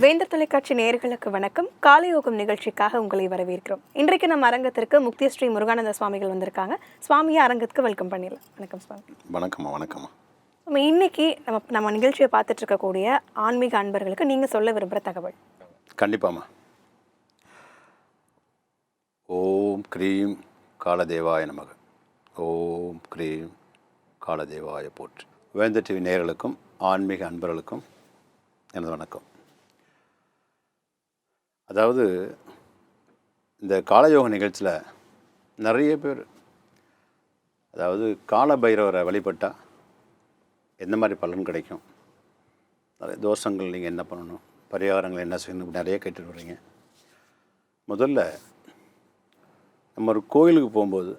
வேந்தர் தொலைக்காட்சி நேயர்களுக்கு வணக்கம். காலையோகம் நிகழ்ச்சிக்காக உங்களை வரவேற்கிறோம். இன்றைக்கு நம்ம அரங்கத்திற்கு முக்தி ஸ்ரீ முருகானந்த சுவாமிகள் வந்திருக்காங்க. சுவாமியை அரங்கத்துக்கு வெல்கம் பண்ணிடலாம். வணக்கம் சுவாமி. வணக்கம்மா வணக்கம்மா. நம்ம இன்னைக்கு நம்ம நம்ம நிகழ்ச்சியை பார்த்துட்டு இருக்கக்கூடிய ஆன்மீக அன்பர்களுக்கு நீங்க சொல்ல விரும்புகிற தகவல். கண்டிப்பாம்மா. ஓம் க்ரீம் காலதேவாய நமக. ஓம் க்ரீம் காலதேவாய போற்று. வேந்த டிவி நேயர்களுக்கும் ஆன்மீக அன்பர்களுக்கும் எனது வணக்கம். அதாவது இந்த காலயோக நிகழ்ச்சியில் நிறைய பேர் அதாவது கால பைரவரை வழிபட்டால் எந்த மாதிரி பலன் கிடைக்கும்? நிறைய தோஷங்கள் நீங்கள் என்ன பண்ணணும்? பரிகாரங்கள் என்ன செய்யணும்? நிறைய கேட்டுட்டு வர்றீங்க. முதல்ல நம்ம ஒரு கோயிலுக்கு போகும்போது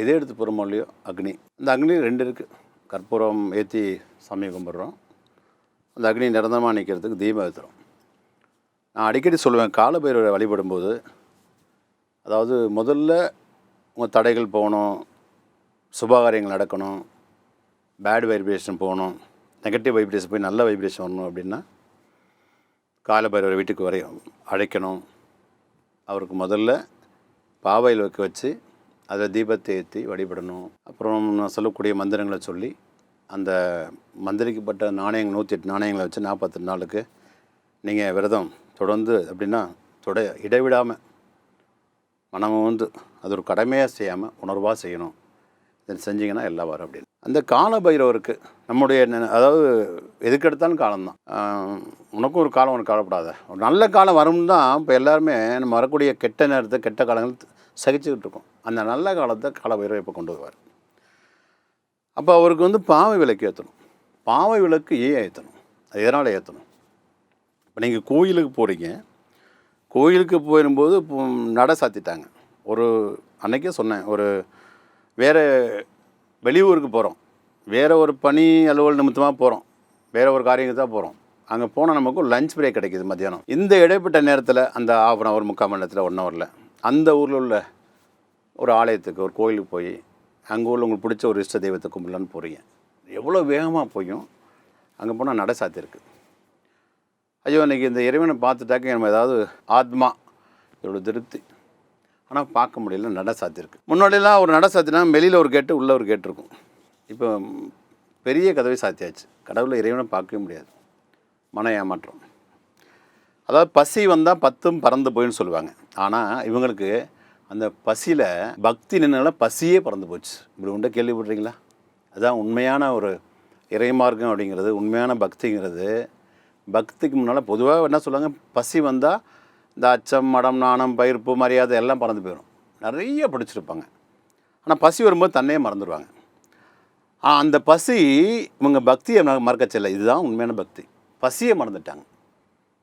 எதை எடுத்து போகிறோமோ இல்லையோ அக்னி. அந்த அக்னி ரெண்டு இருக்குது கற்பூரம் ஏற்றி சாமி கும்பிட்றோம். அந்த அக்னி நிரந்தரமாக நிற்கிறதுக்கு தீபம் ஏற்றுறோம் நான் அடிக்கடி சொல்லுவேன் காலபைரவரை வழிபடும்போது அதாவது முதல்ல உங்கள் தடைகள் போகணும் சுபகாரியங்கள் நடக்கணும் பேட் வைப்ரேஷன் போகணும் நெகட்டிவ் வைப்ரேஷன் போய் நல்ல வைப்ரேஷன் வரணும் அப்படின்னா காலபைரவர் வீட்டுக்கு வரைய அழைக்கணும். அவருக்கு முதல்ல பாவையில் வைக்க வச்சு அதில் தீபத்தை ஏற்றி வழிபடணும். அப்புறம் நான் சொல்லக்கூடிய மந்திரங்களை சொல்லி அந்த மந்திரிக்கப்பட்ட நாணயங்கள் நூற்றி எட்டு நாணயங்களை வச்சு நாற்பத்தெட்டு நாளுக்கு நீங்கள் விரதம் தொடர்ந்து அப்படின்னா தொட இடைவிடாமல் மனம் வந்து அது ஒரு கடமையாக செய்யாமல் உணர்வாக செய்யணும். இதை செஞ்சீங்கன்னா எல்லாம் வரும் அப்படின்னு. அந்த கால பைரவருக்கு நம்முடைய அதாவது எதுக்கு எடுத்தாலும் காலம்தான். உனக்கும் ஒரு காலம் உனக்கு காலப்படாத ஒரு நல்ல காலம் வரும்னு தான் இப்போ எல்லாருமே நம்ம வரக்கூடிய கெட்ட நேரத்தை கெட்ட காலங்கள் சகிச்சுக்கிட்டு இருக்கோம். அந்த நல்ல காலத்தை கால பைரவர் இப்போ கொண்டு வருவார். அப்போ அவருக்கு வந்து பாவை விளக்கு ஏற்றணும் பாவை விளக்கு ஏன் ஏற்றணும் அது எதனால் ஏற்றணும் இப்போ நீங்கள் கோயிலுக்கு போகிறீங்க கோயிலுக்கு போயிடும்போது இப்போ நடை சாத்திட்டாங்க. ஒரு அன்னைக்கே சொன்னேன் ஒரு வேறு வெளியூருக்கு போகிறோம் வேறு ஒரு பணி அலுவல் நிமித்தமாக போகிறோம் வேறு ஒரு காரியங்கள் தான் போகிறோம் அங்கே போனால் நமக்கு லஞ்ச் பிரேக் கிடைக்குது மத்தியானம். இந்த இடைப்பட்ட நேரத்தில் அந்த ஆஃப் அன் ஹவர் முக்கால் மணி நேரத்தில் ஒன் ஹவரில் அந்த ஊரில் உள்ள ஒரு ஆலயத்துக்கு ஒரு கோயிலுக்கு போய் அங்கே உள்ள உங்களுக்கு பிடிச்ச ஒரு இஷ்ட தெய்வத்தை கும்பிடலான்னு போகிறீங்க எவ்வளோ வேகமாக போயும் அங்கே போனால் நடை சாத்தியிருக்கு. ஐயோ இன்னைக்கு இந்த இறைவனை பார்த்துட்டாக்க நம்ம ஏதாவது ஆத்மா இதோட திருப்தி. ஆனால் பார்க்க முடியல நட சாத்தியிருக்கு முன்னாடியெல்லாம் ஒரு நட சாத்தினா வெளியில் ஒரு கேட்டு உள்ளே ஒரு கேட்டு இருக்கும். இப்போ பெரிய கதவை சாத்தியாச்சு. கடவுளை இறைவனை பார்க்கவே முடியாது. மன ஏமாற்றம். அதாவது பசி வந்தால் பத்தும் பறந்து போயின்னு சொல்லுவாங்க. ஆனால் இவங்களுக்கு அந்த பசியில் பக்தி நின்னால பசியே பறந்து போச்சு. இப்படி உண்டை கேள்விப்படுறீங்களா அதுதான் உண்மையான ஒரு இறைமார்க்கம் அப்படிங்கிறது உண்மையான பக்திங்கிறது பக்திக்கு முன்னால் பொதுவாக என்ன சொல்லுவாங்க? பசி வந்தால் இந்த அச்சம் மடம் நாணம் பயிர்ப்பு மரியாதை எல்லாம் பறந்து போயிடும் நிறைய படிச்சிருப்பாங்க. ஆனால் பசி வரும்போது தன்னையே மறந்துடுவாங்க அந்த பசி இவங்க பக்தியை ம- செல்ல இதுதான் உண்மையான பக்தி. பசியை மறந்துட்டாங்க.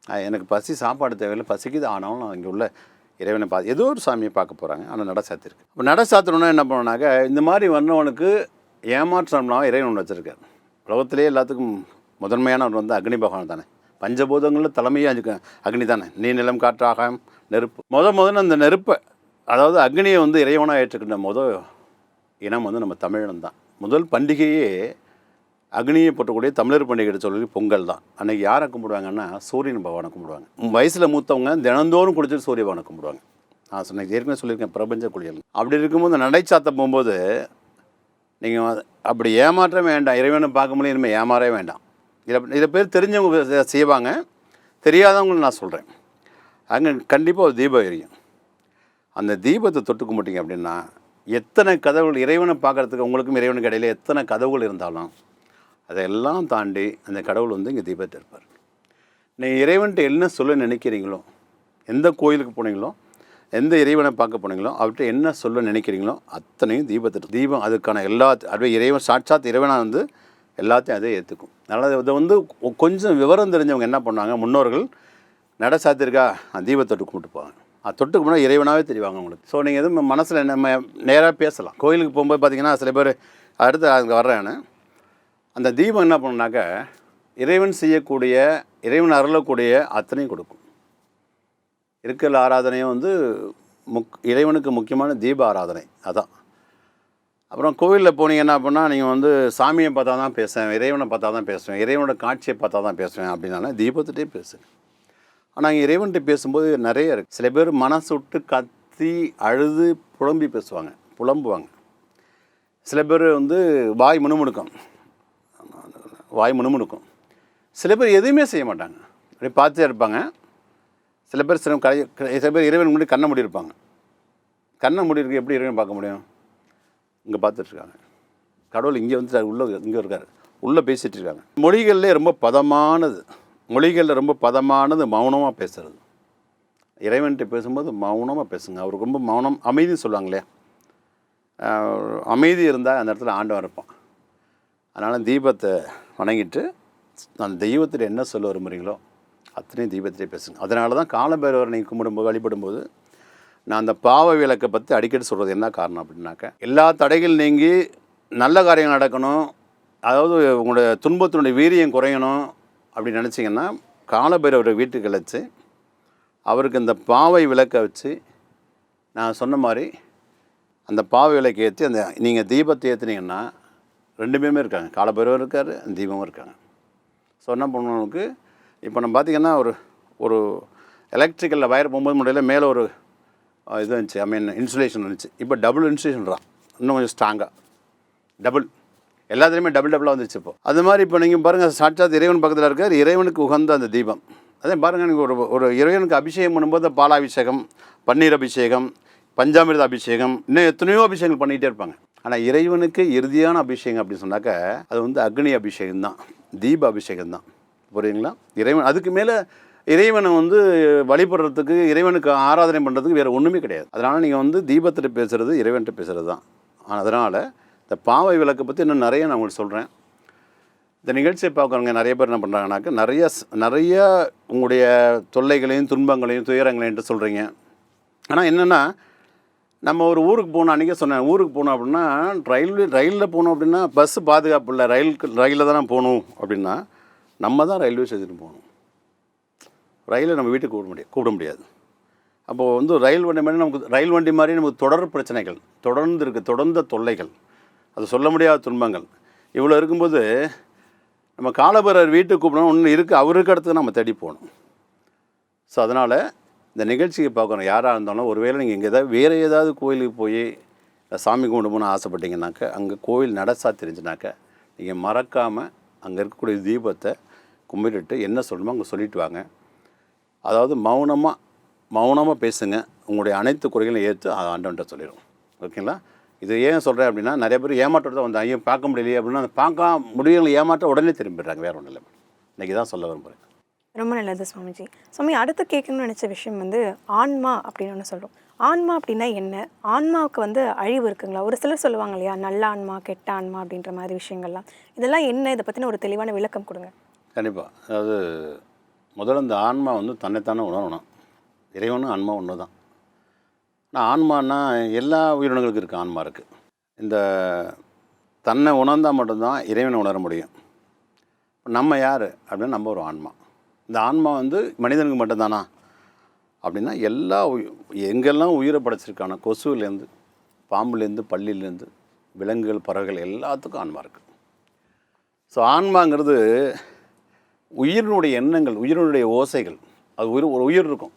எனக்கு பசி சாப்பாடு தேவையில்லை. பசிக்குது ஆனாலும் நான் இங்கே உள்ள இறைவனை பார்த்து ஏதோ ஒரு சாமியை பார்க்க போகிறாங்க ஆனால் நட சாத்திருக்கு. இப்போ நட சாத்தணுன்னா என்ன பண்ணணுனாக்க இந்த மாதிரி வந்தவனுக்கு ஏமாற்றம்னா இறைவன் ஒன்று வச்சுருக்கார். உலகத்திலே எல்லாத்துக்கும் முதன்மையானவர் வந்து அக்னி பகவான் தானே. பஞ்சபூதங்களில் தலைமையாக அஞ்சு அக்னி தானே. நீ நிலம் காற்று நெருப்பு. முத முதல்ல அந்த நெருப்பை அதாவது அக்னியை வந்து இறைவனாக ஏற்றுக்கின்ற முத இனம் வந்து நம்ம தமிழன் தான். முதல் பண்டிகையே அக்னியை போட்டக்கூடிய தமிழர் பண்டிகை சொல்லி பொங்கல் தான். அன்றைக்கி யாரை கும்பிடுவாங்கன்னா? சூரியன் பகவானை கும்பிடுவாங்க. வயசில் மூத்தவங்க தினந்தோறும் குடிச்சிட்டு சூரிய பகவானை கும்பிடுவாங்க. நான் சொன்ன ஏற்கனவே சொல்லியிருக்கேன் பிரபஞ்ச குளியல். அப்படி இருக்கும்போது இந்த நடைச்சாத்த போகும்போது நீங்கள் அப்படி ஏமாற்ற வேண்டாம். இறைவனை பார்க்க முடியும் இனிமேல் ஏமாறவே வேண்டாம். இதை இதை பேர் தெரிஞ்சவங்க செய்வாங்க. தெரியாதவங்களும் நான் சொல்கிறேன் அங்கே கண்டிப்பாக ஒரு தீபம் எரியும். அந்த தீபத்தை தொட்டு மாட்டீங்க அப்படின்னா எத்தனை கதவுகள் இறைவனை பார்க்கறதுக்கு உங்களுக்கும் இறைவனுக்கு இடையில எத்தனை கதவுகள் இருந்தாலும் அதையெல்லாம் தாண்டி அந்த கடவுள் வந்து இங்கே தீபத்தை இருப்பார் நீங்கள் இறைவன்ட்டு என்ன சொல்ல நினைக்கிறீங்களோ எந்த கோயிலுக்கு போனீங்களோ எந்த இறைவனை பார்க்க போனீங்களோ அவர்கிட்ட என்ன சொல்ல நினைக்கிறீங்களோ அத்தனையும் தீபத்தை தீபம் அதுக்கான எல்லா அப்படியே இறைவன் சாட்சாத் இறைவனாக வந்து எல்லாத்தையும் அதே ஏற்றுக்கும் அதனால் இதை வந்து கொஞ்சம் விவரம் தெரிஞ்சவங்க என்ன பண்ணாங்க முன்னோர்கள் நட சாத்திருக்கா அந்த தீப தொட்டு கும்பிட்டு போவாங்க. அது தொட்டுக்கு போனால் இறைவனாகவே தெரிவாங்க உங்களுக்கு ஸோ நீங்கள் எதுவும் மனசில் நம்ம நேராக பேசலாம். கோயிலுக்கு போகும்போது பார்த்தீங்கன்னா சில பேர் அடுத்து அங்கே வர்றேன்னு அந்த தீபம் என்ன பண்ணுனாக்கா இறைவன் செய்யக்கூடிய இறைவன் அருளக்கூடிய அத்தனையும் கொடுக்கும். இருக்கிற ஆராதனையும் வந்து முக் இறைவனுக்கு முக்கியமான தீப ஆராதனை. அதான். அப்புறம் கோவிலில் போனீங்கன்னா அப்படின்னா நீங்கள் வந்து சாமியை பார்த்தா தான் பேசுவேன் இறைவனை பார்த்தா தான் பேசுவேன் இறைவனோட காட்சியை பார்த்தா தான் பேசுவேன் அப்படின்னா தீபத்துகிட்டே பேசுங்க ஆனால் இங்கே இறைவன்கிட்ட பேசும்போது நிறைய இருக்குது சில பேர் மனசு விட்டு கத்தி அழுது புலம்பி பேசுவாங்க புலம்புவாங்க. சில பேர் வந்து வாய் முணுமுணுக்கும். வாய் முணுமுணுக்கும். சில பேர் எதுவுமே செய்ய மாட்டாங்க. அப்படியே பார்த்துட்டே இருப்பாங்க. சில பேர் சில கலை சில பேர் இறைவன் முன்னாடி கண்ணை மூடி இருப்பாங்க கண்ணை மூடி இருக்கு எப்படி இறைவன் பார்க்க முடியும்? இங்கே பார்த்துட்ருக்காங்க. கடவுள் இங்கே வந்துட்டார் உள்ளே இங்கே இருக்கார். உள்ளே பேசிகிட்டு இருக்காங்க மொழிகளில் ரொம்ப பதமானது. மொழிகளில் ரொம்ப பதமானது மௌனமாக பேசுகிறது இறைவன்கிட்ட பேசும்போது மௌனமாக பேசுங்க. அவர் ரொம்ப மௌனம் அமைதி சொல்லுவாங்க இல்லையா அமைதி இருந்தால் அந்த இடத்துல ஆண்டவன் இருப்பான். அதனால் தீபத்தை வணங்கிட்டு அந்த தெய்வத்தில் என்ன சொல்ல விரும்புகிறீங்களோ அத்தனையும் தீபத்திலே பேசுங்க. அதனால தான் காலபைரவரை நீங்கள் கும்பிடும்போது வழிபடும்போது நான் அந்த பாவ விளக்கை பற்றி அடிக்கடி சொல்கிறது என்ன காரணம் அப்படின்னாக்க எல்லா தடைகள் நீங்கி நல்ல காரியங்கள் நடக்கணும் அதாவது உங்களுடைய துன்பத்தினுடைய வீரியம் குறையணும் அப்படின்னு நினச்சிங்கன்னா காலபைரவரை வீட்டுக்கு அழைச்சி அவருக்கு இந்த பாவை விளக்கை வச்சு நான் சொன்ன மாதிரி அந்த பாவை விளக்கை ஏற்றி அந்த நீங்கள் தீபத்தை ஏற்றுனீங்கன்னா ரெண்டு பேருமே இருக்காங்க. காலபைரவர் இருக்கார் தீபமும் இருக்காங்க. ஸோ என்ன பண்ணணுக்கு இப்போ நம்ம பார்த்திங்கன்னா ஒரு ஒரு எலக்ட்ரிக்கலில் வயர் போகும்போது முடியல மேலே ஒரு இது இருந்துச்சு. ஐ மீன் இன்சுலேஷன் இருந்துச்சு இப்போ டபுள் இன்சுலேஷன்றான் இன்னும் கொஞ்சம் ஸ்ட்ராங்காக டபுள் எல்லாத்துலேயுமே டபுள் டபுளாக வந்துச்சு இப்போ. அது மாதிரி இப்போ நீங்கள் பாருங்கள் சாட்சாத் இறைவன் பக்கத்தில் இருக்கார். இறைவனுக்கு உகந்த அந்த தீபம். அதே பாருங்கள் எனக்கு ஒரு ஒரு இறைவனுக்கு அபிஷேகம் பண்ணும்போது பாலாபிஷேகம் பன்னீர் அபிஷேகம் பஞ்சாமிரத அபிஷேகம் இன்னும் எத்தனையோ அபிஷேகங்கள் பண்ணிகிட்டே இருப்பாங்க. ஆனால் இறைவனுக்கு இறுதியான அபிஷேகம் அப்படின்னு சொன்னாக்க அது வந்து அக்னி அபிஷேகம் தான் தீப அபிஷேகம் தான் புரியுங்களா இறைவன் அதுக்கு மேலே இறைவனை வந்து வழிபடுறதுக்கு இறைவனுக்கு ஆராதனை பண்ணுறதுக்கு வேறு ஒன்றுமே கிடையாது. அதனால் நீங்கள் வந்து தீபத்திட்ட பேசுகிறது இறைவன்கிட்ட பேசுகிறது தான். அதனால் இந்த பாவை விளக்கை பற்றி இன்னும் நிறைய நான் உங்களுக்கு சொல்கிறேன் இந்த நிகழ்ச்சியை பார்க்குறவங்க நிறைய பேர் என்ன பண்ணுறாங்கன்னாக்க நிறைய நிறைய உங்களுடைய தொல்லைகளையும் துன்பங்களையும் துயரங்களையும் சொல்கிறீங்க ஆனால் என்னென்னா நம்ம ஒரு ஊருக்கு போகணும் அன்றைக்கே சொன்னேன் ஊருக்கு போகணும் அப்படின்னா ரயில்வே ரயிலில் போகணும் அப்படின்னா பஸ்ஸு பாதுகாப்பு இல்லை ரயிலுக்கு ரயிலில் தானே போகணும் அப்படின்னா நம்ம தான் ரயில்வே ஸ்டேஷனுக்கு போகணும். ரயிலை நம்ம வீட்டுக்கு கூப்பிட முடியாது கூப்பிட முடியாது. அப்போது வந்து ரயில் வண்டி மாதிரி நமக்கு ரயில் வண்டி மாதிரி நமக்கு தொடர் பிரச்சனைகள் தொடர்ந்து இருக்குது தொடர்ந்த தொல்லைகள் அது சொல்ல முடியாத துன்பங்கள். இவ்வளோ இருக்கும்போது நம்ம காலபரர் வீட்டுக்கு கூப்பிடணும் ஒன்று இருக்குது அவருக்கு அடுத்து நம்ம தேடி போகணும். ஸோ அதனால் இந்த நிகழ்ச்சியை பார்க்குறோம் யாராக இருந்தாலும் ஒருவேளை நீங்கள் இங்கே ஏதாவது வேறு ஏதாவது கோயிலுக்கு போய் சாமி கும்பிட்டு போகணும்னு ஆசைப்பட்டீங்கன்னாக்க அங்கே கோயில் நடசா தெரிஞ்சுனாக்க நீங்கள் மறக்காமல் அங்கே இருக்கக்கூடிய தீபத்தை கும்பிட்டுட்டு என்ன சொல்லணுமோ அங்கே சொல்லிட்டு வாங்க. அதாவது மௌனமாக மௌனமாக பேசுங்க. உங்களுடைய அனைத்து குறைகளையும் ஏற்று ஆண்டவன்ட்ட சொல்லிடும் ஓகேங்களா? இது ஏன் சொல்கிறேன் அப்படின்னா நிறைய பேர் ஏமாற்றத்தை வந்து ஐயோ பார்க்க முடியலையே அப்படின்னா அந்த பார்க்க முடியல ஏமாற்ற உடனே திரும்பிடுறாங்க. வேறு ஒன்றும் இல்லை இன்றைக்கி தான் சொல்ல விரும்புகிறேன் ரொம்ப நல்லது சுவாமிஜி. சுவாமி அடுத்து கேட்கணும்னு நினச்ச விஷயம் வந்து ஆன்மா அப்படின்னு ஒன்று சொல்கிறோம் ஆன்மா அப்படின்னா என்ன? ஆன்மாவுக்கு வந்து அழிவு இருக்குங்களா? ஒரு சிலர் சொல்லுவாங்க இல்லையா நல்ல ஆன்மா கெட்ட ஆன்மா அப்படின்ற மாதிரி விஷயங்கள்லாம். இதெல்லாம் என்ன? இதை பற்றின ஒரு தெளிவான விளக்கம் கொடுங்க. கண்டிப்பாக அதாவது முதல்ல இந்த ஆன்மா வந்து தன்னைத்தானே உணரணும். இறைவனும் ஆன்மா ஒன்று தான் ஆனால் ஆன்மானா எல்லா உயிரினங்களுக்கும் இருக்குது ஆன்மா இருக்குது இந்த தன்னை உணர்ந்தால் மட்டும்தான் இறைவனை உணர முடியும். நம்ம யார்? அப்படின்னா நம்ம ஒரு ஆன்மா. இந்த ஆன்மா வந்து மனிதனுக்கு மட்டும்தானா? அப்படின்னா எல்லா உயிர் எங்கெல்லாம் உயிரை படைச்சிருக்கான கொசுவிலேருந்து பாம்புலேருந்து பள்ளியிலேருந்து விலங்குகள் பறவைகள் எல்லாத்துக்கும் ஆன்மா இருக்குது ஸோ ஆன்மாங்கிறது உயிரினுடைய எண்ணங்கள் உயிரினுடைய ஓசைகள். அது உயிர் ஒரு உயிர் இருக்கும்.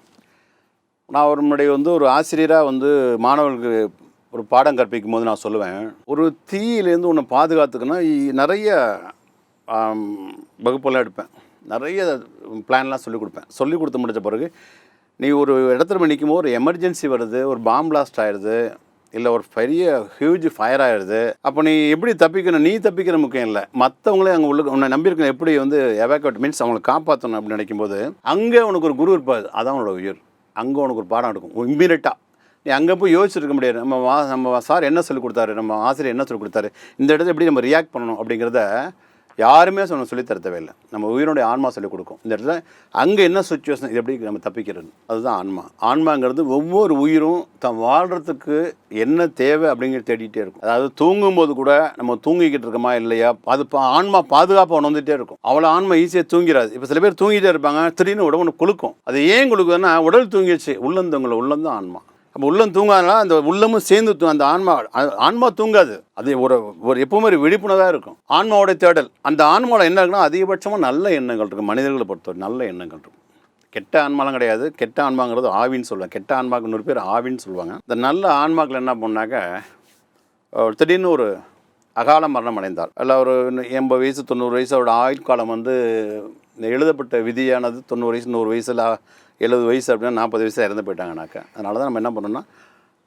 நான் ஒரு முன்னாடி வந்து ஒரு ஆசிரியராக வந்து மாணவர்களுக்கு ஒரு பாடம் கற்பிக்கும் போது நான் சொல்லுவேன். ஒரு தீயிலேருந்து ஒன்று பாதுகாத்துக்குன்னா இ- நிறைய வகுப்பெல்லாம் எடுப்பேன். நிறைய பிளான்லாம் சொல்லிக் கொடுப்பேன். சொல்லி கொடுத்து முடிச்ச பிறகு நீ ஒரு இடத்துல நிற்கும் போது ஒரு எமர்ஜென்சி வருது ஒரு பாம்பிளாஸ்ட் ஆயிடுது. இல்லை ஒரு பெரிய ஹியூஜ் ஃபயர் ஆயிடுது. அப்போ நீ எப்படி தப்பிக்கணும்? நீ தப்பிக்கிற முக்கியம் இல்லை. மற்றவங்களே அங்கே உள்ள உன்னை நம்பியிருக்கணும் எப்படி வந்து எவாக்குவேட் மீன்ஸ் அவங்களை காப்பாற்றணும் அப்படின்னு நினைக்கும்போது அங்கே உனக்கு ஒரு குரு இருப்பாது அதான் அவனோட உயிர். அங்கே உனக்கு ஒரு பாடம் எடுக்கும். இம்மீடியட்டாக நீ அங்கே போய் யோசிச்சிருக்க முடியாது. நம்ம வா நம்ம சார் என்ன சொல்லி கொடுத்தாரு? நம்ம ஆசிரியர் என்ன சொல்லி கொடுத்தாரு? இந்த இடத்துல எப்படி நம்ம ரியாக்ட் பண்ணணும் அப்படிங்கிறத யாருமே சொன்ன சொல்லி தர நம்ம உயிரோடைய ஆன்மா சொல்லிக் கொடுக்கும். இந்த இடத்துல அங்கே என்ன சுச்சுவேஷன் இது எப்படி நம்ம தப்பிக்கிறது? அதுதான் ஆன்மா. ஆன்மாங்கிறது ஒவ்வொரு உயிரும் தம் வாழ்கிறதுக்கு என்ன தேவை அப்படிங்கிறது தேடிகிட்டே இருக்கும். அதாவது தூங்கும்போது கூட நம்ம தூங்கிக்கிட்டு இருக்கோமா இல்லையா? அது பா- ஆன்மா பாதுகாப்பாக உணர்ந்துகிட்டே இருக்கும். அவ்வளோ ஆன்மா ஈஸியாக தூங்கிடாது இப்போ சில பேர் தூங்கிட்டே இருப்பாங்க திடீர்னு உடம்பு குளுக்கும் அது ஏன் குலுக்குதுன்னா உடல் தூங்கிடுச்சு. உள்ளந்தவங்களை உள்ளந்தான் ஆன்மா. அப்போ உள்ளம் தூங்காதனால அந்த உள்ளமும் சேர்ந்து அந்த ஆன்மா ஆன்மா தூங்காது. அது ஒரு ஒரு எப்பவுமே ஒரு விழிப்புணர்வாக இருக்கும். ஆன்மாவோட தேடல். அந்த ஆன்மாவில் என்ன இருக்குன்னா அதிகபட்சமாக நல்ல எண்ணங்கள் இருக்கும். மனிதர்களை பொறுத்தவரை நல்ல எண்ணங்கள் இருக்கும். கெட்ட ஆன்மாலாம் கிடையாது. கெட்ட ஆன்மாங்கிறது ஆவின்னு சொல்லுவாங்க. கெட்ட ஆன்மாக்கு நூறு பேர் ஆவின்னு சொல்லுவாங்க. இந்த நல்ல ஆன்மாக்கள் என்ன பண்ணாக்க ஒரு திடீர்னு ஒரு அகால மரணம் அடைந்தார். அல்ல ஒரு எண்பது வயசு தொண்ணூறு வயசு அவரோட ஆயுள் காலம் வந்து இந்த எழுதப்பட்ட விதியானது தொண்ணூறு வயசு நூறு வயசில் எழுபது வயசு அப்படின்னா நாற்பது வயசு இறந்து போயிட்டாங்கனாக்கா. அதனால தான் நம்ம என்ன பண்ணோம்னா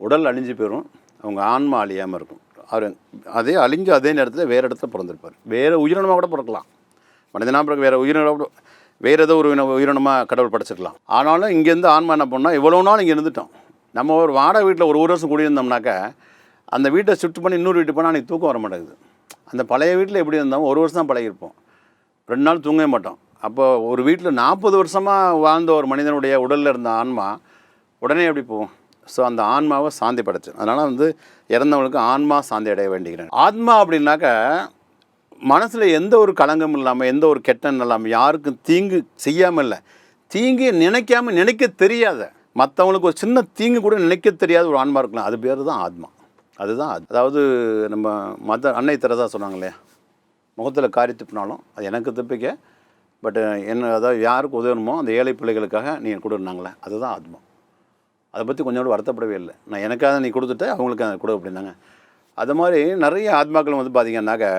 உடல் அழிஞ்சு போயிடும் அவங்க ஆன்மா அழியாமல் இருக்கும். அவர் அதே அழிஞ்சு அதே நேரத்தில் வேறு இடத்துல பிறந்திருப்பார். வேறு உயிரினமாக கூட பிறக்கலாம். மனிதனாக பிறகு வேறு உயிரினம் வேறு ஏதோ ஒரு உயிரினமாக கடவுள் படைச்சிருக்கலாம். ஆனாலும் இங்கேருந்து ஆன்மா என்ன பண்ணால் இவ்வளோ நாள் இங்கே இருந்துட்டோம். நம்ம ஒரு வாடகை வீட்டில் ஒரு ஒரு வருஷம் குடியிருந்தோம்னாக்கா அந்த வீட்டை ஷிஃப்ட் பண்ணி இன்னொரு வீட்டுக்கு போனால் அன்றைக்கி தூக்கம் வர மாட்டேங்குது அந்த பழைய வீட்டில் எப்படி இருந்தோம் ஒரு வருஷம் தான் பழகிருப்போம் ரெண்டு நாள் தூங்கவே மாட்டோம். அப்போ ஒரு வீட்டில் நாற்பது வருஷமாக வாழ்ந்த ஒரு மனிதனுடைய உடலில் இருந்த ஆன்மா உடனே எப்படி போகும்? ஸோ அந்த ஆன்மாவை சாந்தி படைச்சு அதனால் வந்து இறந்தவங்களுக்கு ஆன்மா சாந்தி அடைய வேண்டிக்கிறேன் ஆத்மா அப்படின்னாக்க மனசில் எந்த ஒரு களங்கம் இல்லாமல் எந்த ஒரு கெட்டன் இல்லாமல் யாருக்கும் தீங்கு செய்யாமல் இல்லை தீங்கு நினைக்காம நினைக்க தெரியாத மற்றவங்களுக்கு ஒரு சின்ன தீங்கு கூட நினைக்க தெரியாத ஒரு ஆன்மா இருக்கலாம். அது பேர் தான் ஆத்மா. அதுதான் அதாவது நம்ம மத அன்னை தெரசா சொன்னாங்க இல்லையா? முகத்தில் காரி துப்பினாலும் அது எனக்கு துப்பிக்க பட் uh, என்ன அதாவது யாருக்கு உதவணுமோ அந்த ஏழை பிள்ளைகளுக்காக நீங்கள் கொடுனாங்களே அதுதான் ஆத்மா அதை பற்றி கொஞ்சோடு வருத்தப்படவே இல்லை. நான் எனக்காக நீ கொடுத்துட்டு அவங்களுக்கு அதை கொடு அப்படின்னாங்க. அது மாதிரி நிறைய ஆத்மாக்கள் வந்து பார்த்தீங்கன்னாக்கா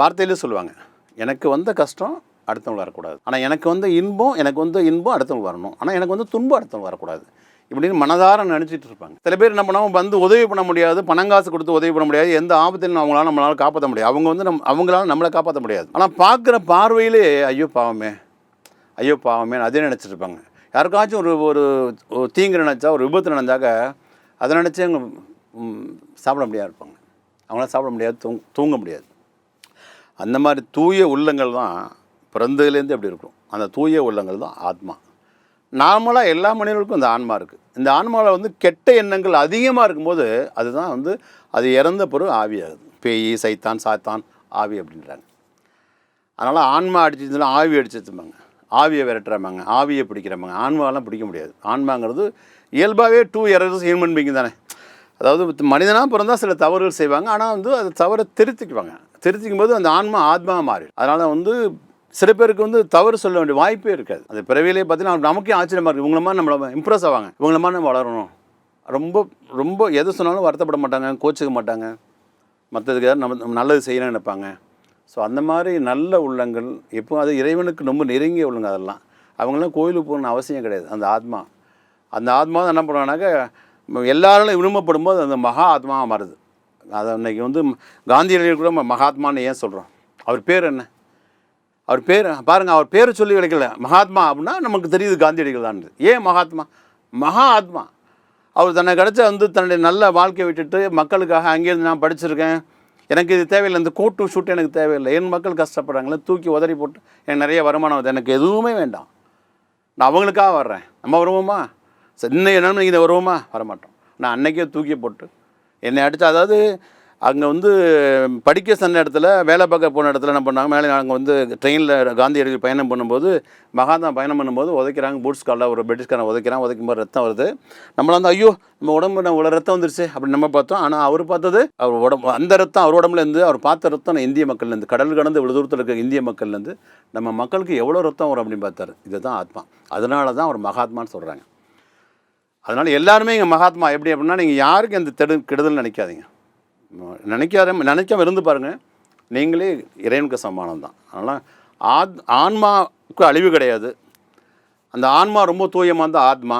வார்த்தையிலே சொல்லுவாங்க. எனக்கு வந்த கஷ்டம் அடுத்தவங்க வரக்கூடாது. ஆனால் எனக்கு வந்த இன்பம் எனக்கு வந்து இன்பம் அடுத்தவங்க வரணும். ஆனால் எனக்கு வந்து துன்பம் அடுத்தவங்க வரக்கூடாது. இப்படின்னு மனதார நினச்சிட்டு இருப்பாங்க. சில பேர் என்ன பண்ணுவாங்க வந்து உதவி பண்ண முடியாது பணம் காசு கொடுத்து உதவி பண்ண முடியாது எந்த ஆபத்தையும் அவங்களால நம்மளால காப்பாற்ற முடியாது. அவங்க வந்து நம் அவங்களால நம்மளை காப்பாற்ற முடியாது. ஆனால் பார்க்குற பார்வையிலே ஐயோ பாவமே ஐயோ பாவமே அதே நினச்சிட்டு இருப்பாங்க. யாருக்காச்சும் ஒரு ஒரு தீங்கு நினச்சா ஒரு விபத்து நினச்சாக்க அதை நினச்சி அவங்க சாப்பிட முடியாது இருப்பாங்க. அவங்களால சாப்பிட முடியாது தூங் தூங்க முடியாது. அந்த மாதிரி தூய உள்ளங்கள் தான் பிறந்ததுலேருந்து எப்படி இருக்கும். அந்த தூய உள்ளங்கள் தான் ஆத்மா. நார்மலாக எல்லா மனிதர்களுக்கும் இந்த ஆன்மா இருக்குது இந்த ஆன்மாவில் வந்து கெட்ட எண்ணங்கள் அதிகமாக இருக்கும்போது அதுதான் வந்து அது இறந்த பொருள் ஆவியாகுது பேய் சைத்தான் சாத்தான் ஆவி அப்படின்றாங்க. அதனால் ஆன்மா அடிச்சிருந்தாலும் ஆவி அடிச்சிருப்பாங்க ஆவியை விரட்டுறாமாங்க ஆவியை பிடிக்கிறமாங்க ஆன்மாவெல்லாம் பிடிக்க முடியாது. ஆன்மாங்கிறது இயல்பாகவே டூ எரர்ஸ் ஹியூமன் பீங் தானே. அதாவது மனிதனாக பிறந்தால் சில தவறுகள் செய்வாங்க. ஆனால் வந்து அது தவறை திருத்திக்குவாங்க. திருத்திக்கும் போது அந்த ஆன்மா ஆத்மா மாறி அதனால் வந்து சில பேருக்கு வந்து தவறு சொல்ல வேண்டிய வாய்ப்பே இருக்காது. அது பிறவிலே பார்த்தீங்கன்னா நமக்கே ஆச்சரியமாக இருக்குது இவங்கள மாதிரி நம்மளை இம்ப்ரெஸ் ஆவாங்க. இவங்கள மாதிரி நம்ம வளரணும். ரொம்ப ரொம்ப எது சொன்னாலும் வருத்தப்பட மாட்டாங்க கோச்சிக்க மாட்டாங்க. மற்றதுக்கு ஏதாவது நம்ம நல்லது செய்யணும்னு நினைப்பாங்க. ஸோ அந்த மாதிரி நல்ல உள்ளங்கள் எப்போ அது இறைவனுக்கு ரொம்ப நெருங்கிய உள்ளங்க அதெல்லாம். அவங்களாம் கோயிலுக்கு போகணும்னு அவசியம் கிடையாது. அந்த ஆத்மா. அந்த ஆத்மா தான் என்ன பண்ணுவாங்கனாக்கா எல்லாரும் விரும்பப்படும் போது அந்த மகா ஆத்மாவாக மாறுது. அதை அன்றைக்கி வந்து காந்தியடிகள் கூட மகாத்மான்னு ஏன் சொல்கிறோம் அவர் பேர் என்ன? அவர் பேர் பாருங்கள் அவர் பேரை சொல்லி கிடைக்கல மகாத்மா அப்படின்னா நமக்கு தெரியுது காந்தியடிகள் தான். ஏன் மகாத்மா? மகா ஆத்மா. அவர் தன்னை கிடச்ச வந்து தன்னுடைய நல்ல வாழ்க்கையை விட்டுட்டு மக்களுக்காக அங்கேருந்து நான் படிச்சிருக்கேன். எனக்கு இது தேவையில்லை. இந்த கோட்டு ஷூட் எனக்கு தேவையில்லை. என் மக்கள் கஷ்டப்படுறாங்களே? தூக்கி உதறி போட்டு எனக்கு நிறைய வருமானம் வருது. எனக்கு எதுவுமே வேண்டாம். நான் அவங்களுக்காக வர்றேன். நம்ம வருவோமா? சரி, இன்னும் என்ன இதை வருவோமா? வரமாட்டோம். நான் அன்னைக்கே தூக்கி போட்டு என்னை அடித்து அதாவது அங்கே வந்து படிக்க சொன்ன இடத்துல வேலை பார்க்க போன இடத்துல என்ன பண்ணாங்க? மேலே நாங்கள் வந்து ட்ரெயினில் காந்தியடிகள் பயணம் பண்ணும்போது மகாத்மா பயணம் பண்ணும்போது உதைக்கிறாங்க. பூட்ஸ் காலில் ஒரு பிரிட்டிஷ்காரன் உதைக்கிறான். உதைக்கும் போது ரத்தம் வருது. நம்மள வந்து ஐயோ நம்ம உடம்பு நம்ம இவ்வளோ ரத்தம் வந்துருச்சு. அப்படின்னு நம்ம பார்த்தோம். ஆனால் அவர் பார்த்தது அவர் உடம்பு அந்த ரத்தம் அவர் உடம்புலேருந்து அவர் பார்த்த ரத்தம் இந்திய மக்கள்லேருந்து கடல் கடந்து இவ்வளோ தூரத்தில் இருக்க இந்திய மக்கள்லேருந்து நம்ம மக்களுக்கு எவ்வளோ ரத்தம் வரும் அப்படின்னு பார்த்தாரு. இதுதான் ஆத்மா. அதனால தான் அவர் மகாத்மான்னு சொல்கிறாங்க அதனால் எல்லாருமே இங்கே மகாத்மா. எப்படி அப்படின்னா நீங்கள் யாருக்கும் இந்த தெடு கெடுதல் நினைக்காதீங்க. நினைக்காத நினைக்காம இருந்து பாருங்கள் நீங்களே இறைவனுக்கு சமானம் தான் அதனால் ஆத் ஆன்மாவுக்கு அழிவு கிடையாது. அந்த ஆன்மா ரொம்ப தூயமாக இருந்தால் ஆத்மா.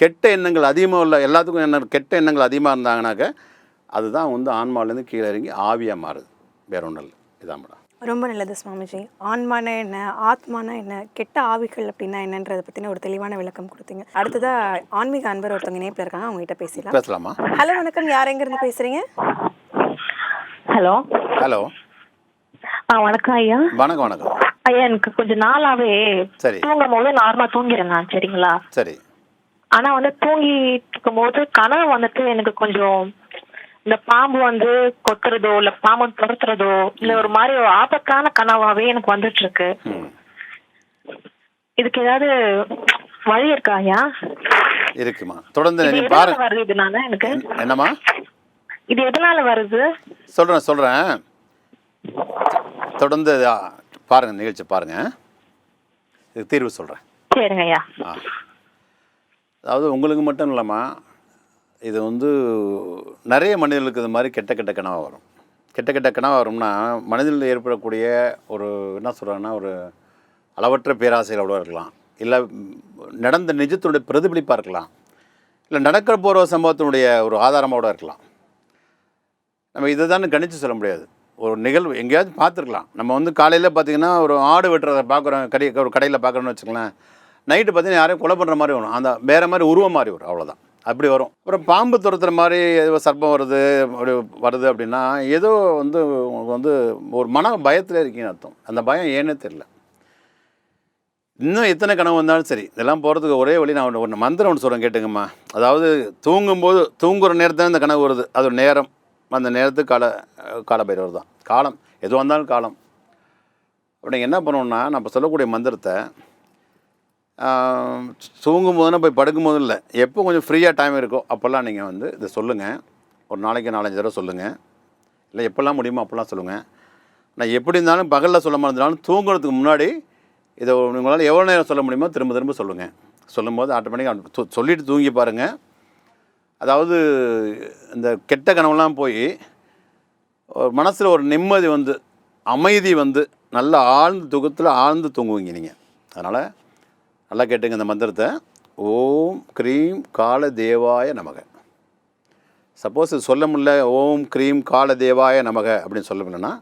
கெட்ட எண்ணங்கள் அதிகமாக உள்ள எல்லாத்துக்கும் என்ன கெட்ட எண்ணங்கள் அதிகமாக இருந்தாங்கனாக்க அதுதான் வந்து ஆன்மாவிலேருந்து கீழே இறங்கி ஆவியாக மாறுது. வேற ஒன்றும் இல்லை. இதான் மேடம். ரொம்ப நல்லது சுவாமிஜி. ஆன்மானா என்ன ஆத்மானா என்ன கெட்ட ஆவிகள் அப்படின்னா என்னன்றதை பற்றின ஒரு தெளிவான விளக்கம் கொடுத்தீங்க. அடுத்ததா ஆன்மீக அன்பர் ஒருத்தவங்க இணைப்பில் இருக்காங்க. அவங்க கிட்ட பேசலாம்? பேசலாமா ஹலோ வணக்கம். யார் எங்கேருந்து பேசுகிறீங்க ஹலோ. ஹலோ. ஆ வணக்கம் ஐயா. வணக்கம் வணக்கம். ஐயா எனக்கு கொஞ்ச நாளாவே தூங்கும் போது நார்மலா தூங்கிடுறேன் நான் சரிங்களா? சரி. ஆனா வந்து தூங்கிட்டு இருக்கும்போது கனவு வந்துட்டு எனக்கு கொஞ்சம் இந்த பாம்பு வந்து கொத்துறதோ இல்ல பாம்பு துரத்துறதோ இல்ல ஒரு மாதிரி ஒரு ஆபத்தான கனவாவே எனக்கு வந்துட்டு இருக்கு இதுக்கு ஏதாவது வழி இருக்கா ஐயா? இருக்குமா? தொடர்ந்து வருது என்னம்மா? இது எதனால வருது? சொல்கிறேன் சொல்கிறேன் தொடர்ந்து ஆ, பாருங்க நிகழ்ச்சி பாருங்க. இதுக்கு தீர்வு சொல்கிறேன் சரிங்க ஐயா. ஆ. அதாவது உங்களுக்கு மட்டும் இல்லைம்மா இது வந்து நிறைய மனிதர்களுக்கு இது மாதிரி கெட்ட கெட்ட கனவு வரும். கெட்ட கெட்ட கனவு வரும்னா மனிதனில் ஏற்படக்கூடிய ஒரு என்ன சொல்கிறாங்கன்னா ஒரு அளவற்ற பேராசைகளோட இருக்கலாம். இல்லை நடந்த நிஜத்தினுடைய பிரதிபலிப்பாக இருக்கலாம். இல்லை நடக்க போகிற சம்பவத்தினுடைய ஒரு ஆதாரமோட இருக்கலாம். நம்ம இதை தானே கணிச்சு சொல்ல முடியாது. ஒரு நிகழ்வு எங்கேயாவது பார்த்துருக்கலாம். நம்ம வந்து காலையில் பார்த்தீங்கன்னா ஒரு ஆடு வெட்டுறதை பார்க்குறோம் கடை ஒரு கடையில் பார்க்குறோன்னு வச்சுக்கலாம் நைட்டு பார்த்தீங்கன்னா யாரையும் கொலை பண்ணுற மாதிரி வரும். அந்த வேறு மாதிரி உருவம் மாதிரி வரும் அவ்வளோதான் அப்படி வரும். அப்புறம் பாம்பு துரத்துற மாதிரி ஏதோ சர்ப்பம் வருது அப்படி வருது அப்படின்னா ஏதோ வந்து உங்களுக்கு வந்து ஒரு மன பயத்தில் இருக்கீங்கன்னு அர்த்தம். அந்த பயம் ஏன்னே தெரியல. இன்னும் எத்தனை கனவு வந்தாலும் சரி இதெல்லாம் போகிறதுக்கு ஒரே வழி நான் ஒன்று ஒன்று மந்திரம் ஒன்று சொல்கிறேன் கேட்டுங்கம்மா அதாவது தூங்கும்போது தூங்குகிற நேரத்தில் இந்த கனவு வருது. அது நேரம். அந்த நேரத்துக்கு கால காலபைரவர் தான். காலம் எதுவாக இருந்தாலும் காலம். அப்படி நீங்கள் என்ன பண்ணணும்னா நம்ம சொல்லக்கூடிய மந்திரத்தை தூங்கும் போதுனா போய் படுக்கும் போதும் இல்லை. எப்போ கொஞ்சம் ஃப்ரீயாக டைம் இருக்கோ அப்போல்லாம் நீங்கள் வந்து இதை சொல்லுங்கள் ஒரு நாளைக்கு நாலஞ்சு தடவை சொல்லுங்கள் இல்லை எப்போல்லாம் முடியுமோ அப்போல்லாம் சொல்லுங்கள் நான் எப்படி இருந்தாலும் பகலில் சொல்ல இருந்தாலும் தூங்குறதுக்கு முன்னாடி இதை உங்களால் எவ்வளோ நேரம் சொல்ல முடியுமோ திரும்ப திரும்ப சொல்லுங்கள் சொல்லும்போது ஆட்டோமேட்டிக்காக சொல்லிவிட்டு தூங்கி பாருங்கள் அதாவது இந்த கெட்ட கனவுலாம் போய் ஒரு மனசில் ஒரு நிம்மதி வந்து அமைதி வந்து நல்ல ஆழ்ந்த துகத்தில் ஆழ்ந்து தூங்குவீங்க நீங்கள் அதனால் நல்லா கேட்டுங்க இந்த மந்திரத்தை. ஓம் க்ரீம் கால தேவாய நமக. சப்போஸ் இது சொல்ல முடியல ஓம் க்ரீம் கால தேவாய நமக அப்படின்னு சொல்ல முடியலன்னா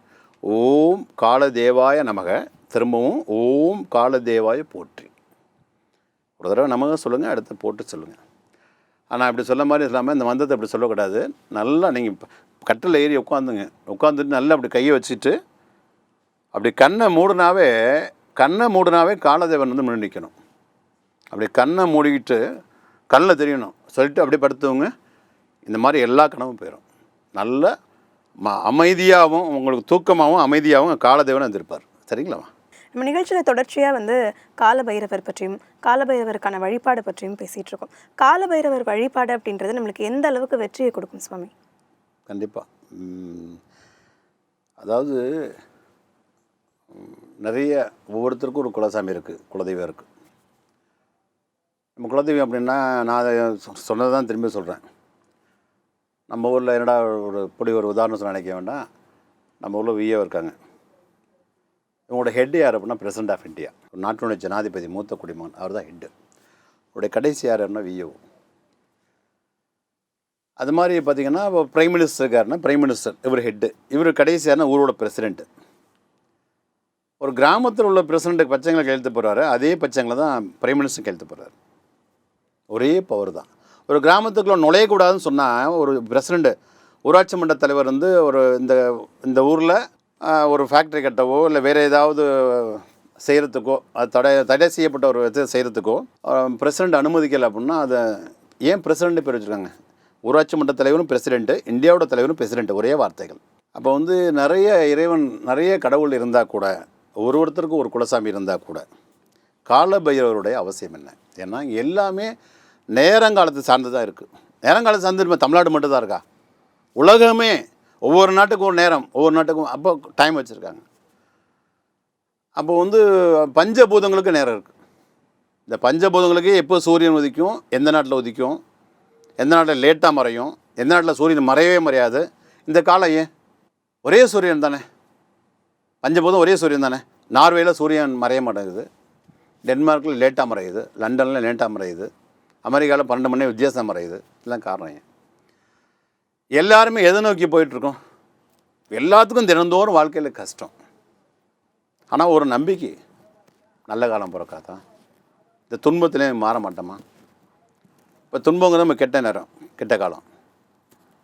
ஓம் கால தேவாய நமக. திரும்பவும் ஓம் கால தேவாய போற்றி. ஒரு தடவை நமக சொல்லுங்கள் அடுத்து போட்டு சொல்லுங்கள் ஆனால் இப்படி சொல்ல மாதிரி இல்லாமல் இந்த மந்திரத்தை இப்படி சொல்லக்கூடாது. நல்லா நீங்கள் கட்டில் ஏறி உட்காந்துங்க. உட்காந்துட்டு நல்லா அப்படி கையை வச்சுட்டு அப்படி கண்ணை மூடினாவே கண்ணை மூடினாவே காலதேவன் வந்து முன்னாடி நிற்கணும் அப்படி கண்ணை மூடிக்கிட்டு கண்ணில் தெரியணும். சொல்லிட்டு அப்படியே படுத்துவங்க இந்த மாதிரி எல்லா கனவும் போயிடும் நல்ல ம அமைதியாகவும் உங்களுக்கு தூக்கமாகவும் அமைதியாகவும் காலதேவன் வந்திருப்பார். சரிங்களாம்மா நம்ம நிகழ்ச்சியில் தொடர்ச்சியாக வந்து காலபைரவர் பற்றியும் காலபைரவருக்கான வழிபாடு பற்றியும் பேசிகிட்டு இருக்கோம். காலபைரவர் வழிபாடு அப்படின்றது நம்மளுக்கு எந்த அளவுக்கு வெற்றியை கொடுக்கும் சுவாமி? கண்டிப்பாக அதாவது நிறைய ஒவ்வொருத்தருக்கும் ஒரு குலசாமி இருக்குது குலதெய்வம் இருக்குது நம்ம குலதெய்வம் அப்படின்னா நான் அதை சொ- சொன்னதை தான் திரும்பி சொல்கிறேன் நம்ம ஊரில் என்னடா ஒரு இப்படி ஒரு உதாரணம் சொல்ல நினைக்க வேண்டாம். நம்ம ஊரில் விஏ இருக்காங்க. இவங்களோட ஹெட் யார் அப்படின்னா பிரசிடண்ட் ஆஃப் இந்தியா நாட்டினுடைய ஜனாதிபதி மூத்த குடிமகன். அவர் தான் ஹெட்டு அவருடைய கடைசி யார் அப்படின்னா விஏஓ அது மாதிரி பார்த்தீங்கன்னா இப்போ பிரைம் மினிஸ்டர் இருக்காருன்னா பிரைம் மினிஸ்டர் இவர் ஹெட்டு இவர் கடைசியான ஊரோட பிரசிடென்ட் ஒரு கிராமத்தில் உள்ள பிரசிடென்ட்டுக்கு பச்சைங்களை கையெழுத்து போடுறாரு. அதே பச்சைங்களை தான் பிரைம் மினிஸ்டர் கையெழுத்து போகிறாரு ஒரே பவர் தான். ஒரு கிராமத்துக்குள்ளே நுழையக்கூடாதுன்னு சொன்னால் ஒரு பிரசிடெண்ட் ஊராட்சி மன்ற தலைவர் வந்து ஒரு இந்த இந்த ஊரில் ஒரு ஃபேக்ட்ரி கட்டவோ இல்லை வேறு ஏதாவது செய்கிறதுக்கோ அது தடை தடை செய்யப்பட்ட ஒரு இது செய்கிறதுக்கோ பிரசிடெண்ட் அனுமதிக்கலை அப்படின்னா அதை ஏன் பிரசிடெண்ட் பேர் வச்சுருக்காங்க? ஊராட்சி மன்ற தலைவரும் பிரசிடெண்ட்டு இந்தியாவோட தலைவரும் பிரசிடெண்ட்டு ஒரே வார்த்தைகள். அப்போ வந்து நிறைய இறைவன் நிறைய கடவுள் இருந்தால் கூட ஒரு ஒருத்தருக்கும் ஒரு குலசாமி இருந்தால் கூட காலபைரவருடைய அவசியம் என்ன? ஏன்னா எல்லாமே நேரங்காலத்தை சார்ந்து தான் இருக்குது நேரங்காலத்தை சார்ந்து நம்ம தமிழ்நாடு மட்டும்தான் இருக்கா? உலகமே ஒவ்வொரு நாட்டுக்கும் ஒரு நேரம் ஒவ்வொரு நாட்டுக்கும் அப்போ டைம் வச்சுருக்காங்க. அப்போ வந்து பஞ்சபூதங்களுக்கு நேரம் இருக்குது இந்த பஞ்சபூதங்களுக்கு எப்போ சூரியன் உதிக்கும் எந்த நாட்டில் உதிக்கும் எந்த நாட்டில் லேட்டாக மறையும் எந்த நாட்டில் சூரியன் மறையவே மறையாது இந்த காலம் ஏன்? ஒரே சூரியன் தானே. பஞ்சபூதம் ஒரே சூரியன் தானே. நார்வேயில் சூரியன் மறைய மாட்டேங்குது. டென்மார்க்கில் லேட்டாக மறையுது. லண்டனில் லேட்டாக மறையுது. அமெரிக்காவில் பன்னெண்டு மணி வித்தியாசம் மறையுது. இதெல்லாம் காரணம் ஏன்? எல்லாருமே எதை நோக்கி போயிட்டுருக்கோம்? எல்லாத்துக்கும் தினந்தோறும் வாழ்க்கையில் கஷ்டம். ஆனால் ஒரு நம்பிக்கை நல்ல காலம் பிறக்காதா? இந்த துன்பத்திலே மாற மாட்டோமா? இப்போ துன்பங்கிறது நம்ம கெட்ட நேரம் கெட்ட காலம்.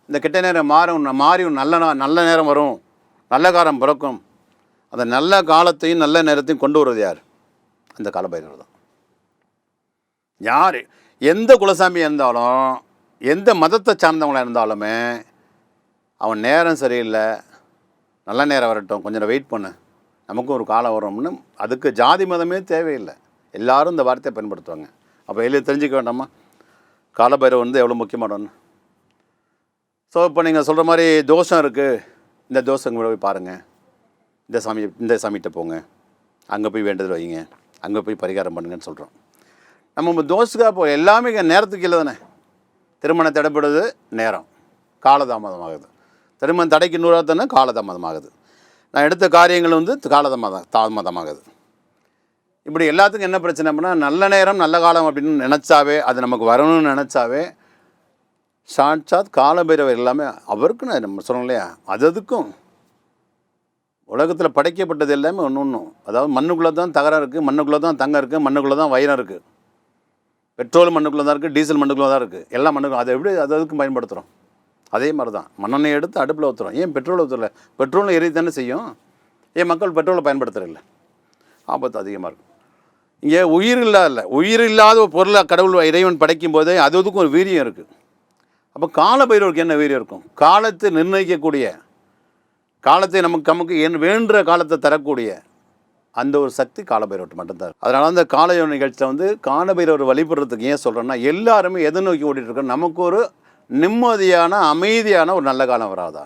இந்த கெட்ட நேரம் மாறும் மாறி நல்ல நல்ல நேரம் வரும் நல்ல காலம் பிறக்கும். அந்த நல்ல காலத்தையும் நல்ல நேரத்தையும் கொண்டு வருவது யார்? அந்த காலபைரவர் தான். யார்? எந்த குலசாமி இருந்தாலும் எந்த மதத்தை சார்ந்தவங்களாக இருந்தாலுமே அவன் நேரம் சரியில்லை. நல்ல நேரம் வரட்டும். கொஞ்சம் நேரம் வெயிட் பண்ணு. நமக்கும் ஒரு காலம் வரும்னு அதுக்கு ஜாதி மதமே தேவையில்லை. எல்லாரும் இந்த வார்த்தையை பயன்படுத்துவாங்க. அப்போ எல்லாம் தெரிஞ்சுக்க வேண்டாமா? காலபைரவர் வந்து எவ்வளோ முக்கியமானவன்னு ஸோ இப்போ நீங்கள் சொல்கிற மாதிரி தோஷம் இருக்குது இந்த தோஷங்களை போய் பாருங்கள் இந்த சாமி இந்த சாமிகிட்ட போங்க. அங்கே போய் வேண்டுதல் வைங்க அங்கே போய் பரிகாரம் பண்ணுங்கன்னு சொல்கிறோம் நம்ம தோஷத்துக்காக போ எல்லாமே நேரத்துக்கு இல்லை தானே? திருமணம் தடைப்படுது நேரம். காலதாமதமாகுது. திருமணம் தடைக்கு நூறாத்தானே காலதாமதமாகுது. நான் எடுத்த காரியங்கள் வந்து காலதாமதம் தாமதமாகுது. இப்படி எல்லாத்துக்கும் என்ன பிரச்சனை அப்படின்னா நல்ல நேரம் நல்ல காலம் அப்படின்னு நினச்சாவே அது நமக்கு வரணும்னு நினச்சாவே சாட்சாத் காலபைரவர் எல்லாமே அவருக்குன்னு நம்ம சொல்கிறோம் இல்லையா? அது அதுக்கும். உலகத்தில் படைக்கப்பட்டது எல்லாமே ஒன்று ஒன்றும் அதாவது மண்ணுக்குள்ளே தான் தகரம் இருக்குது மண்ணுக்குள்ளே தான் தங்கம் இருக்குது மண்ணுக்குள்ளே தான் வைரம் இருக்குது பெட்ரோல் மண்ணுக்குள்ளே தான் இருக்குது டீசல் மண்ணுக்குள்ளே தான் இருக்குது எல்லா மண்ணுக்கும் அதை எப்படி அது அதுக்கும் பயன்படுத்துகிறோம் அதே மாதிரி தான் மண்ணெண்ணெய் எடுத்து அடுப்பில் ஊற்றுறோம் ஏன் பெட்ரோல் ஊற்றல பெட்ரோலும் எரி தானே செய்யும். ஏன் மக்கள் பெட்ரோலை பயன்படுத்துறதில்ல? ஆபத்து அதிகமாக இருக்கும் இங்கே உயிர் இல்லாதல்ல உயிர் இல்லாத ஒரு பொருளை கடவுள் இறைவன் படைக்கும் போதே அது அதுக்கும் ஒரு வீரியம் இருக்குது அப்போ கால பைரவருக்கு என்ன வீரியம் இருக்கும்? காலத்தை நிர்ணயிக்கக்கூடிய காலத்தை நமக்கு நமக்கு என் வேண்டுற காலத்தை தரக்கூடிய அந்த ஒரு சக்தி காலபைரவர்கிட்ட மட்டும்தான் அதனால அந்த காலையோ நிகழ்ச்சியில் வந்து காலபைரவர் வழிபடுறதுக்கு ஏன் சொல்கிறேன்னா எல்லாருமே எதை நோக்கி ஓடிட்டு இருக்கோம்? நமக்கு ஒரு நிம்மதியான அமைதியான ஒரு நல்ல காலம் வராதா?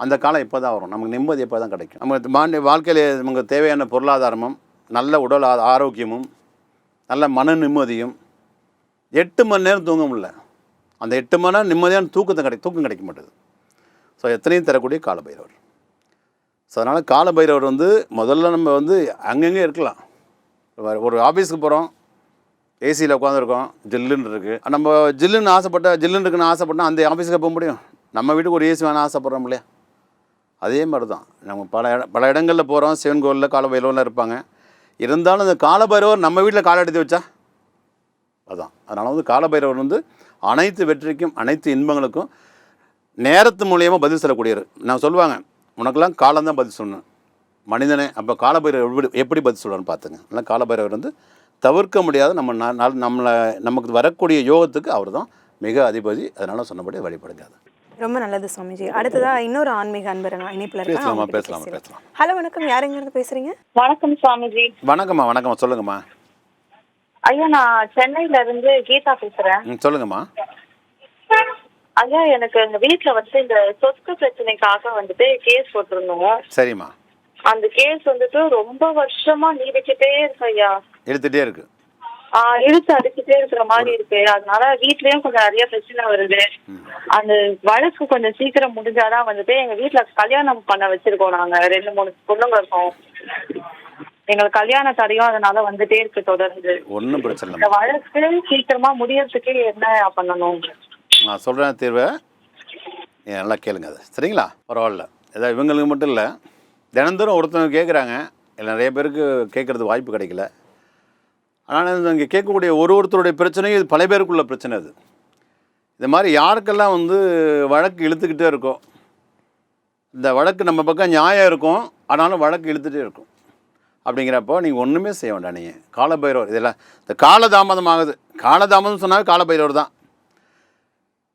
அந்த காலம் இப்போ தான் வரும். நமக்கு நிம்மதி இப்போ தான் கிடைக்கும். நம்ம மாண்டி வாழ்க்கையில் நமக்கு தேவையான பொருளாதாரமும் நல்ல உடல் ஆரோக்கியமும் நல்ல மன நிம்மதியும் எட்டு மணி நேரம் தூங்க முடியல. அந்த எட்டு மணி நேரம் நிம்மதியான தூக்கத்தை கிடை தூக்கம் கிடைக்க மாட்டேது ஸோ எத்தனையும் தரக்கூடிய காலபைரவர். ஸோ அதனால் காலபைரவர் வந்து முதல்ல நம்ம வந்து அங்கங்கே இருக்கலாம். ஒரு- ஆஃபீஸுக்கு போகிறோம் ஏசியில் உட்காந்துருக்கோம் ஜில்லுன்னு இருக்குது நம்ம ஜில்லுன்னு ஆசைப்பட்ட ஜில்லுன்னு இருக்குன்னு ஆசைப்பட்டால் அந்த ஆஃபீஸுக்கு போக முடியும். நம்ம வீட்டுக்கு ஒரு ஏசி வேணும் ஆசைப்பட்றோம் இல்லையா? அதே மாதிரி தான் நம்ம பல இட பல இடங்களில் போகிறோம் சிவன் கோவிலில் காலபைரவர்லாம் இருப்பாங்க. இருந்தாலும் அந்த காலபைரவர் நம்ம வீட்டில் காலை எடுத்து வச்சா? அதான். அதனால் வந்து காலபைரவர் வந்து அனைத்து வெற்றிக்கும் அனைத்து இன்பங்களுக்கும் நேரத்து மூலியமாக பதில் சொல்லக்கூடியவர். நான் சொல்லுவாங்க உனக்கெல்லாம் காலம் தான் பதில் சொல்லணும். மனிதனே அப்போ காலபைரவர் எப்படி எப்படி பதில் சொல்லணும்னு பார்த்துங்க அதனால் காலபைரவர் வந்து தவிர்க்க முடியாத நம்ம நாள் நம்மளை நமக்கு வரக்கூடிய யோகத்துக்கு அவர் தான் மிக அதிபதி. அதனால் சொன்னபடி வழிபடுங்க அது ரொம்ப நல்லது சுவாமிஜி. அடுத்ததா இன்னொரு ஆன்மீக அன்பர் இணைப்புல பேசலாமா பேசலாமா பேசலாம். ஹலோ வணக்கம். யாருங்க இருந்து பேசுறீங்க? வணக்கம் சுவாமிஜி. வணக்கம்மா வணக்கம்மா. சொல்லுங்கம்மா. ஐயா நான் சென்னையில இருந்து கீதா பேசுறேன். சொல்லுங்கம்மா. ஐயா எனக்கு எங்க வீட்ல வந்து இந்த சொத்து பிரச்சனைக்காக வந்துட்டு கேஸ் போட்டிருந்தோம். சரிம்மா. அந்த கேஸ் வந்துட்டு ரொம்ப வருஷமா நீடிச்சுட்டே இருக்கு ஐயா. எடுத்துகிட்டே இருக்கு. ஆஹ் இழுத்து அடிச்சுட்டே இருக்கிற மாதிரி இருக்கு. அதனால வீட்லயும் கொஞ்சம் நிறைய பிரச்சனை வருது. அந்த வழக்கு கொஞ்சம் சீக்கிரம் முடிஞ்சாதான் வந்துட்டு எங்க வீட்ல கல்யாணம் பண்ண வச்சிருக்கோம் நாங்க. ரெண்டு மூணு பொண்ணுங்க இருக்கோம். எங்களுக்கு கல்யாண தடையும் அதனால வந்துட்டே இருக்கு தொடர்ந்து. ஒன்றும் பிரச்சனை இந்த வழக்கு சீக்கிரமா முடியறதுக்கு என்ன பண்ணணும்? நான் சொல்கிறேன் தீர்வை. நல்லா கேளுங்க அது. சரிங்களா? பரவாயில்ல. ஏதாவது இவங்களுக்கு மட்டும் இல்லை. தினந்தோறும் ஒருத்தவங்க கேட்குறாங்க இல்லை நிறைய பேருக்கு கேட்குறது வாய்ப்பு கிடைக்கல. ஆனால் இங்கே கேட்கக்கூடிய ஒரு ஒருத்தருடைய பிரச்சனையும் இது பல பேருக்குள்ள பிரச்சனை அது. இந்த மாதிரி யாருக்கெல்லாம் வந்து வழக்கு இழுத்துக்கிட்டே இருக்கும். இந்த வழக்கு நம்ம பக்கம் நியாயம் இருக்கும். ஆனாலும் வழக்கு இழுத்துட்டே இருக்கும். அப்படிங்கிறப்போ நீங்கள் ஒன்றுமே செய்ய வேண்டாம் நீங்கள் காலபைரவர் இதெல்லாம் இந்த காலதாமதம் ஆகுது. காலதாமதம் சொன்னாவே காலபைரவர் தான்.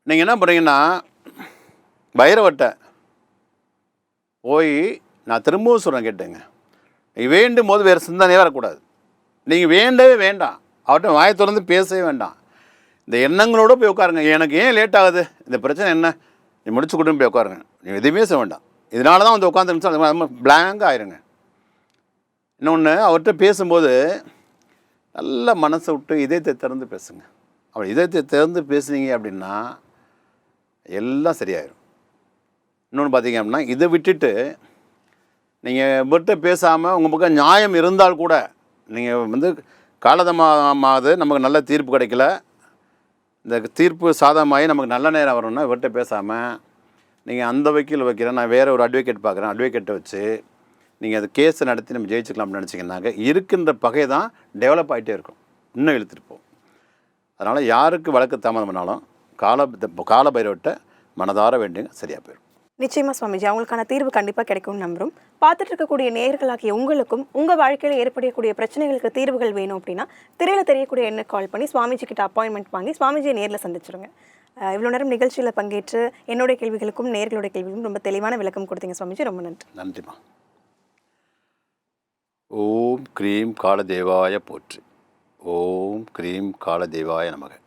நீங்கள் என்ன பண்ணுறீங்கன்னா பைரவட்ட போய் நான் திரும்பவும் சொல்கிறேன் கேட்டுங்க. நீ வேண்டும் போது வேறு சிந்தனையே வரக்கூடாது. நீங்கள் வேண்டவே வேண்டாம். அவர்கிட்ட வாயை திறந்து பேசவே வேண்டாம். இந்த எண்ணங்களோடு போய் உட்காருங்க. எனக்கு ஏன் லேட் ஆகுது? இந்த பிரச்சனை என்ன? நீ முடிச்சு கொடுன்னு போய் உட்காருங்க. நீ எதுவுமே செய்ய வேண்டாம். இதனால தான் வந்து உட்காந்து நிமிஷம் பிளாங்காக ஆயிருங்க. இன்னொன்று அவர்கிட்ட பேசும்போது நல்ல மனசை விட்டு இதயத்தை திறந்து பேசுங்க. அவர் இதயத்தை திறந்து பேசுனீங்க அப்படின்னா எல்லாம் சரியாயிடும் இன்னொன்று பார்த்தீங்க அப்படின்னா இதை விட்டுட்டு நீங்கள் இவர்கிட்ட பேசாமல் உங்கள் பக்கம் நியாயம் இருந்தால் கூட நீங்கள் வந்து காலதமாகுது நமக்கு நல்ல தீர்ப்பு கிடைக்கல. இந்த தீர்ப்பு சாதகமாகி நமக்கு நல்ல நேரம் வரணும்னா இவர்கிட்ட பேசாமல் நீங்கள் அந்த வக்கீல் வைக்கிறேன் நான் வேறு ஒரு அட்வொகேட் பார்க்குறேன். அட்வொகேட்டை வச்சு நீங்கள் அது கேஸை நடத்தி நம்ம ஜெயிச்சுக்கலாம்னு நினச்சிங்கன்னாக்க இருக்கின்ற பகை தான் டெவலப் ஆகிட்டே இருக்கும். இன்னும் இழுத்துட்டு போகும். அதனால் யாருக்கு வழக்கு தாமதம் பண்ணாலும் கால கால பைரவட்ட மனதார வேண்டியங்க சரியாக போயிடும் நிச்சயமா சுவாமிஜி அவங்களுக்கான தீர்வு கண்டிப்பா கிடைக்கும்னு நம்புறோம். பார்த்துட்டு இருக்கக்கூடிய நேயர்களாகிய உங்களுக்கும் உங்க வாழ்க்கையில ஏற்படக்கூடிய பிரச்சனைகளுக்கு தீர்வுகள் வேணும் அப்படின்னா திரையில தெரியக்கூடிய எண்ணை கால் பண்ணி சுவாமிஜி கிட்ட அப்பாயின்மெண்ட் வாங்கி சுவாமிஜியை நேர்ல சந்திச்சிருங்க. அஹ் இவ்வளவு நேரம் நிகழ்ச்சியில பங்கேற்று என்னுடைய கேள்விகளுக்கும் நேர்களுடைய கேள்விகளுக்கும் ரொம்ப தெளிவான விளக்கம் கொடுத்தீங்க சுவாமிஜி. ரொம்ப நன்றி. நன்றிம்மா. ஓம் க்ரீம் காலதேவாய போற்றி. ஓம் க்ரீம் காலதேவாய நமக.